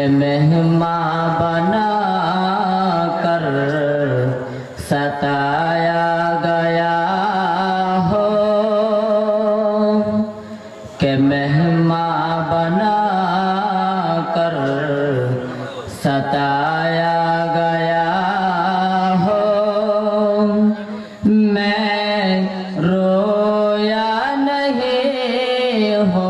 کہ مہماں بنا کر ستایا گیا ہو کہ مہماں بنا کر ستایا گیا ہو۔ میں رویا نہیں ہو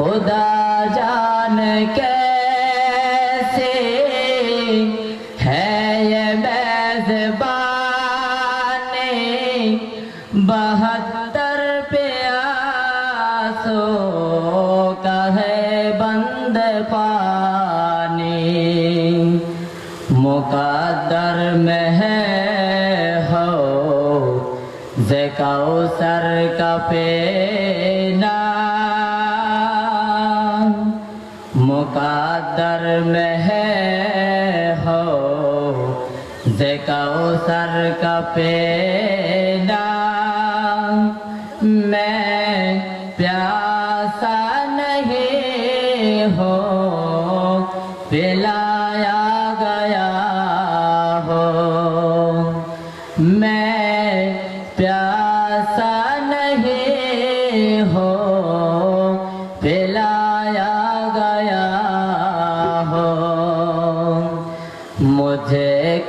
خدا جان کیسے ہے یہ میزبانی بہتر پیاسوں کا ہے بند پانی مقدر میں ہے ہو زکاؤ سر کا پینا مقدر میں ہے ہو زکاؤ سر کا پینا میں پیاسا نہیں ہو، پلایا گیا ہو۔ میں پیاسا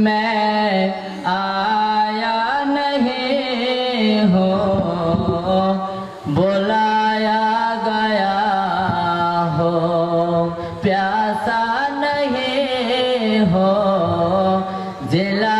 میں آیا نہیں ہو۔ بلایا گیا ہو۔ پیاسا نہیں ہو۔ جلا